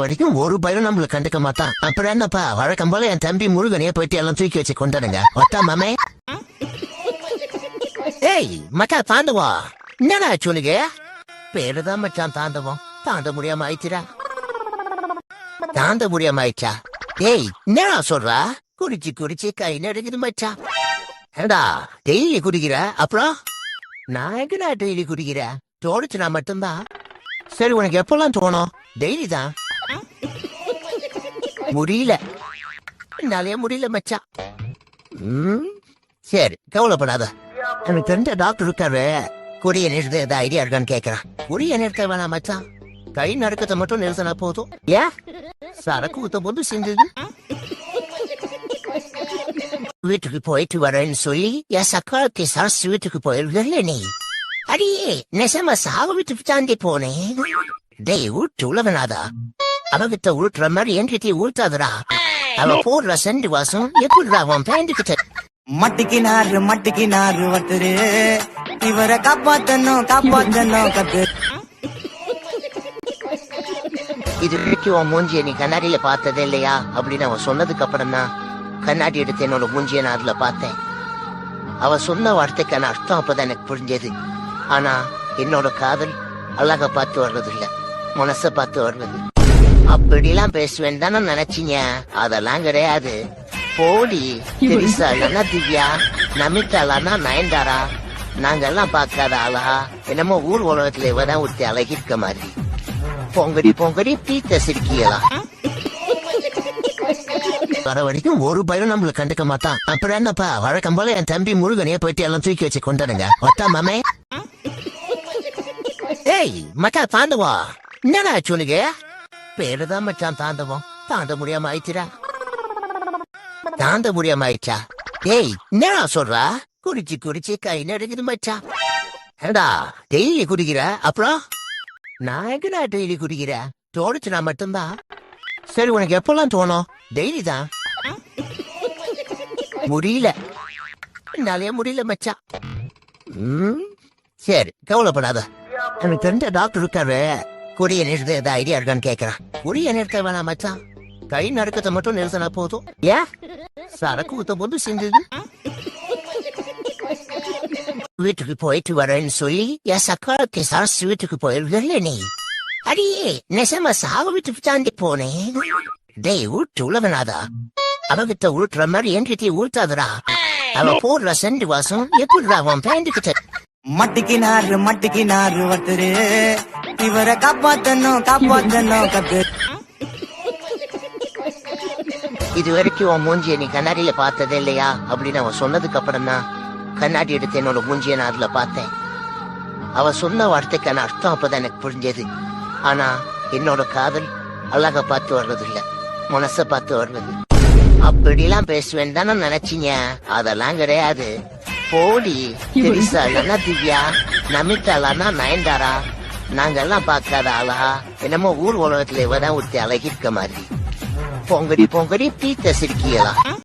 வரைக்கும் ஒரு பயிரும் நம்மள கண்டுக்க மாட்டான். அப்புறம் என்னப்பா வழக்கம் போல என் தம்பி முருகனைய போயிட்டு எல்லாம் தூக்கி வச்சு கொண்டாடுங்க ஒத்தா மாமே? ஏய் மச்சா தாண்டவா என்னடா சொல்லுங்க? பேருதான் மச்சான் தாண்டவம். தாண்ட முடியாம ஆயிடுச்சுடா. தாண்ட முடியாம ஆயிடுச்சா? ஏய் என்னடா சொல்றா? குடிச்சு குடிச்சு கை நடுக்குது மச்சா ஏடா டெய்லி குடிக்கிற? அப்புறம்? நான் எங்கடா டெய்லி குடிக்கிறேன் தோணுச்சுனா மட்டும்தான். சரி உனக்கு எப்பெல்லாம் தோணும்? டெய்லி தான் முடியல. என்னாலே முடியல மச்சான் ம், சரி கவலைப்படாத. எனக்கு தெரிஞ்ச டாக்டர் இருக்காரு. குடிய நிறுத்த ஏதாவது ஐடியா இருக்கான்னு கேட்கறான் குடிய நிறுத்த வேணாம் மச்சான் கை நடுக்கத்தை மட்டும் நிறுத்தினா போதும். ஏன் சரக்கு ஊத்த போது செஞ்சது வீட்டுக்கு போயிட்டு வரேன்னு சொல்லி என் சக்காலத்தை சரசு வீட்டுக்கு போயிருக்கல நீ? அடியே நெசமா சாவு வீட்டுக்கு தாண்டி போனேன். டேய் ஊட்டு உழவனாதா அவகிட்ட ஊட்டுற மாதிரி என்கிட்ட ஊட்டாதடா. அவ போடுற செண்டு வாசம் எப்படிடா அவன் பேண்டுகிட்ட மட்டிக்கினாரு மட்டிக்கினாரு ஒருத்தரு இவரை காப்பாத்தணும் காப்பாத்தணும் கத்து. இது வரைக்கும் உன் மூஞ்சிய நீ கண்ணாடியில பார்த்ததே இல்லையா? அப்படின்னு அவன் சொன்னதுக்கு அப்புறம் தான் கண்ணாடி எடுத்து என்னோட மூஞ்சிய நான் அதுல பார்த்தேன். அவ சொன்ன வார்த்தைக்கான அர்த்தம் அப்பதான் எனக்கு புரிஞ்சது. ஆனா என்னோட காதல் அழக பார்த்து வர்றது இல்ல மனச பார்த்து வர்றது. அப்படிலாம் பேசுவேன் தானே நினைச்சீங்க? அதெல்லாம் கிடையாது. போடி தெரிசா இல்லைன்னா திவ்யா? நமிதா இல்லைன்னா நயன்தாரா? நாங்க எல்லாம் பார்க்காத ஆளா? என்னமோ ஊர் உலகத்துல இவதான் ஒருத்தி அழகிருக்க மாதிரி. பொங்கடி பொங்கடி பீத்த சிரிக்கலாம் வர வரைக்கும் ஒரு பயிரும் நம்மள கண்டுக்க மாட்டான். அப்புறம் என்னப்பா வழக்கம் போல என் தம்பி முருகனையே போயிட்டு எல்லாம் தூக்கி வச்சு கொண்டாடுங்க. ஒத்தா மாமே? ஏய் மக்கா தாண்டவா. என்னடா சொல்லுங்க பேருதான் மச்சான் தாண்டவம். தாண்ட முடியாம ஆயிடுச்சுடா. தாண்ட முடியாம ஆயிடுச்சா? ஏய் என்னடா சொல்றா? குடிச்சு குடிச்சு கை நடுக்குது மச்சான். ஏடா டெய்லி குடிக்கிற? அப்புறம்? நான் எங்கடா டெய்லி குடிக்கிற? தோணுச்சுனா மட்டும்தான். சரி உனக்கு எப்பெல்லாம் தோணும்? டெய்லி தான் முடியல. என்னாலே முடியல மச்சா சரி கவலைப்படாத. எனக்கு தெரிஞ்ச டாக்டர் இருக்காரு. குடிய நிறுத்த ஏதாவது ஐடியா இருக்கான்னு கேக்குறான். குடிய நிறுத்த வேணாம் மச்சான். கை நடுக்கத்தை மட்டும் நிறுத்தினா போதும். ஏன்? சரக்கு ஊத்த போது செஞ்சது. வீட்டுக்கு போயிட்டு வரேன்னு சொல்லி என் சக்காலத்தை சரசு வீட்டுக்கு போயிருக்கல நீ? அடியே நெசமா சாவு வீட்டுக்கு தாண்டி போனேன் டேய் ஊட்டு உழவனாதா. அவகிட்ட ஊட்டுற மாதிரி என்கிட்ட ஊட்டாதடா அவ போடுற செண்டு வாசம் எப்படிடா அவன் பேண்டுக்கிட்ட மட்டிக்கினாரு மட்டிக்கினாரு ஒருத்தரு இவரை காப்பாத்தணும் காப்பாத்தணும் கத்து. இது வரைக்கும் உன் மூஞ்சியை நீ கண்ணாடியில பார்த்ததே இல்லையா? அப்படின்னு அவன் சொன்னதுக்கு அப்புறம் தான் கண்ணாடி எடுத்து என்னோட மூஞ்சியை நான் அதுல பார்த்தேன். அவ சொன்ன வார்த்தைக்கான அர்த்தம் அப்பதான் எனக்கு புரிஞ்சது. ஆனா என்னோட காதல் அழக பார்த்து வர்றது இல்ல மனச பார்த்து வர்றது. அப்படிலாம் பேசுவேன் தானே நினைச்சீங்க? அதெல்லாம் கிடையாது. போடி தெரிசா இல்லைன்னா திவ்யா? நமிதா இல்லைன்னா நயன்தாரா? நாங்க எல்லாம் பார்க்காத ஆளா? என்னமோ ஊர் உலகத்துல இவதான் ஒருத்தி அழகிருக்க மாதிரி. பொங்கடி பொங்கடி பீத்த சிரிக்கலாம்